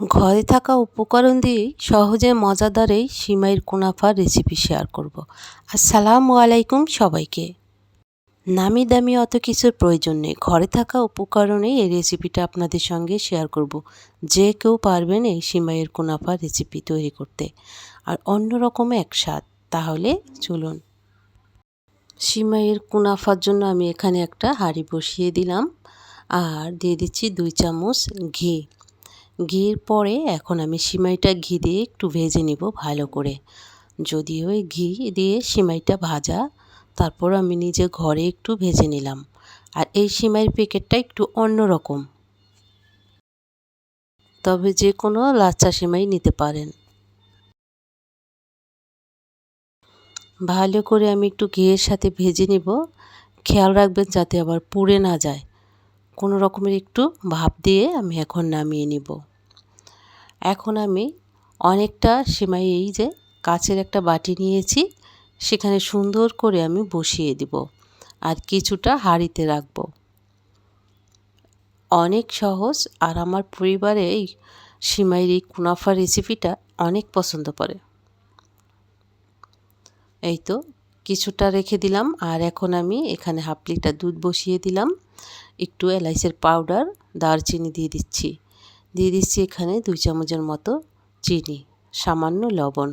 ঘরে থাকা উপকরণ দিয়েই সহজে মজাদার এই সিমাইয়ের কুনাফার রেসিপি শেয়ার করব। আসসালামু আলাইকুম সবাইকে। নামি দামি অত কিছুর প্রয়োজন নেই। ঘরে থাকা উপকরণেই এই রেসিপিটা আপনাদের সঙ্গে শেয়ার করব। যে কেউ পারবেন এই সিমাইয়ের কুনাফার রেসিপি তৈরি করতে। আর অন্যরকম এক স্বাদ। তাহলে চলুন। সিমাইয়ের কুনাফার জন্য আমি এখানে একটা হাঁড়ি বসিয়ে দিলাম। আর দিয়ে দিচ্ছি দুই চামচ ঘি। ঘির পরে এখন আমি সিমাইটা ঘি দিয়ে একটু ভেজে নিব ভালো করে। যদিও ওই ঘি দিয়ে সিমাইটা ভাজা, তারপর আমি নিজে ঘরে একটু ভেজে নিলাম। আর এই সিমাইয়ের প্যাকেটটা একটু অন্য রকম। তবে যে কোনো লাচ্চা সিমাই নিতে পারেন। ভালো করে আমি একটু ঘিয়ের সাথে ভেজে নিব। খেয়াল রাখবেন যাতে আবার পুড়ে না যায়। কোনো রকমের একটু ভাপ দিয়ে আমি এখন নামিয়ে নিব। এখন আমি অনেকটা সেমাই এই যে কাচের একটা বাটি নিয়েছি, সেখানে সুন্দর করে আমি বসিয়ে দিব আর কিছুটা হাঁড়িতে রাখব। অনেক সহজ আর আমার পরিবারে এই সিমাইয়ের এই কুনাফা রেসিপিটা অনেক পছন্দ করে। এই তো, কিছুটা রেখে দিলাম আর এখন আমি এখানে হাফ লিটার দুধ বসিয়ে দিলাম। একটু এলাইচের পাউডার, দারচিনি দিয়ে দিচ্ছি। দিয়ে দিচ্ছি এখানে দুই চামচের মতো চিনি, সামান্য লবণ।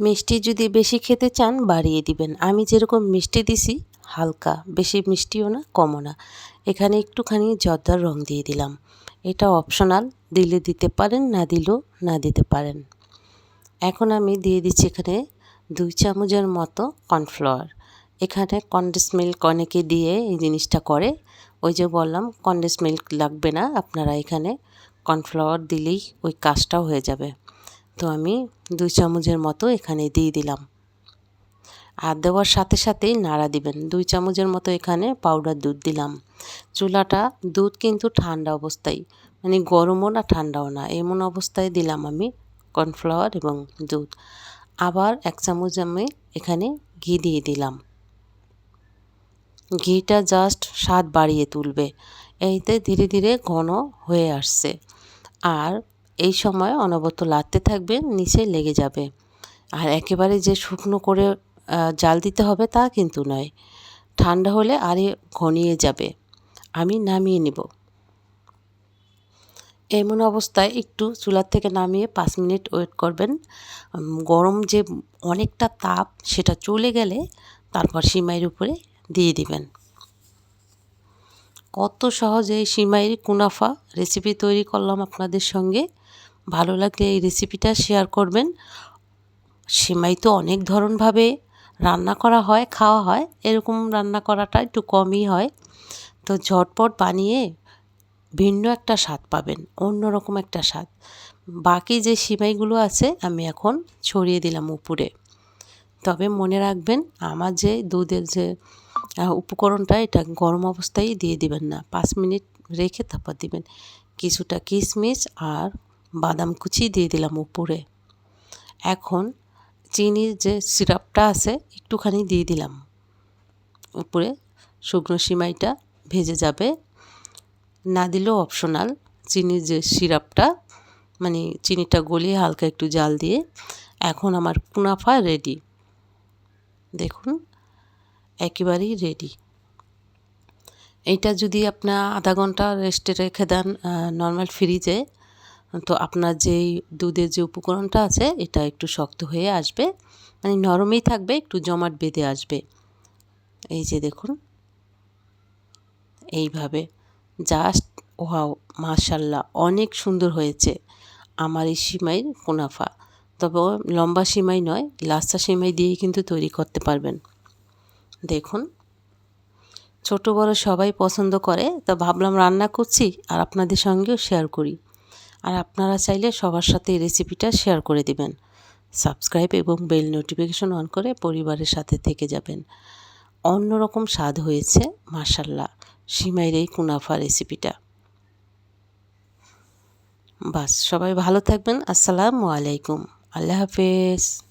মিষ্টি যদি বেশি খেতে চান, বাড়িয়ে দিবেন। আমি যেরকম মিষ্টি দিছি, হালকা। বেশি মিষ্টিও না, কমও না। এখানে একটুখানি জর্দার রং দিয়ে দিলাম। এটা অপশনাল, দিলে দিতে পারেন, না দিলেও না দিতে পারেন। এখন আমি দিয়ে দিচ্ছি এখানে দুই চামচের মতো কর্নফ্লাওয়ার। এখানে কন্ডেন্স মিল্ক অনেকে দিয়ে এই জিনিসটা করে। ওই যে বললাম কন্ডেন্স মিল্ক লাগবে না, আপনারা এখানে কর্নফ্লাওয়ার দিলেই ওই কাজটাও হয়ে যাবে। তো আমি দুই চামচের মতো এখানে দিয়ে দিলাম। আর দেওয়ার সাথে সাথেই নাড়া দিবেন। দুই চামচের মতো এখানে পাউডার দুধ দিলাম। চুলাটা দুধ কিন্তু ঠান্ডা অবস্থায় মানে গরমও না, ঠান্ডাও না। এমন অবস্থায় দিলাম আমি কর্নফ্লাওয়ার এবং দুধ। আবার এক চামচ আমি এখানে ঘি দিয়ে দিলাম। ঘিটা জাস্ট স্বাদ বাড়িয়ে তুলবে। এইতে ধীরে ধীরে ঘন হয়ে আসছে। আর এই সময় অনবরত লাড়তে থাকবে, নিচে লেগে যাবে। আর একেবারে যে শুকনো করে জাল দিতে হবে তা কিন্তু নয়। ঠান্ডা হলে আরে ঘনিয়ে যাবে। আমি নামিয়ে নিব। এমন অবস্থায় একটু চুলার থেকে নামিয়ে পাঁচ মিনিট ওয়েট করবেন। গরম যে অনেকটা তাপ সেটা চলে গেলে তারপর সিমাইয়ের উপরে দিয়ে দিবেন। কত সহজে এই সিমাইয়ের কুনাফা রেসিপি তৈরি করলাম আপনাদের সঙ্গে। ভালো লাগলে এই রেসিপিটা শেয়ার করবেন। সিমাই তো অনেক ধরনভাবে রান্না করা হয়, খাওয়া হয়, এরকম রান্না করাটা একটু কমই হয়। তো ঝটপট বানিয়ে ভিন্ন একটা স্বাদ পাবেন অন্যরকম একটা স্বাদ। বাকি যে সিমাইগুলো আছে আমি এখন ছড়িয়ে দিলাম উপরে। তবে মনে রাখবেন, আমার যে দুধের যে উপকরণটা এটা গরম অবস্থায় দিয়ে দিবেন না। পাঁচ মিনিট রেখে তারপর দিবেন। কিছুটা কিশমিশ আর বাদাম কুচি দিয়ে দিলাম উপরে। এখন চিনির যে সিরাপটা আছে, একটুখানি দিয়ে দিলাম। উপরে শুকনো সিমাইটা ভেজে যাবে। না দিলেও অপশনাল। চিনির যে সিরাপটা মানে চিনিটা গলিয়ে হালকা একটু জাল দিয়ে। এখন আমার কুনাফা রেডি। দেখুন। একেবারেই রেডি এইটা যদি আপনার আধা ঘণ্টা রেস্টে রেখে দেন নর্মাল ফ্রিজে তো আপনার যেই দুধের যে উপকরণটা আছে, এটা একটু শক্ত হয়ে আসবে। মানে নরমই থাকবে, একটু জমাট বেঁধে আসবে। এই যে দেখুন। এইভাবে জাস্ট ওহাও মাশাল্লাহ, অনেক সুন্দর হয়েছে আমার এই সিমাইয়ের মুনাফা। তবে লম্বা সিমাই নয় লাচ্চা সিমাই দিয়েই কিন্তু তৈরি করতে পারবেন। দেখুন। ছোট, বড় সবাই পছন্দ করে, তো ভাবলাম রান্না করছি আর আপনাদের সঙ্গেও শেয়ার করি। আর আপনারা চাইলে সবার সাথে এই রেসিপিটা শেয়ার করে দিবেন। সাবস্ক্রাইব এবং বেল নোটিফিকেশন অন করে পরিবারের সাথে থেকে যাবেন। অন্যরকম স্বাদ হয়েছে মার্শাল্লাহ সিমাইয়ের এই কুনাফা রেসিপিটা বাস, সবাই ভালো থাকবেন, আসসালামু আলাইকুম, আল্লাহ হাফেজ।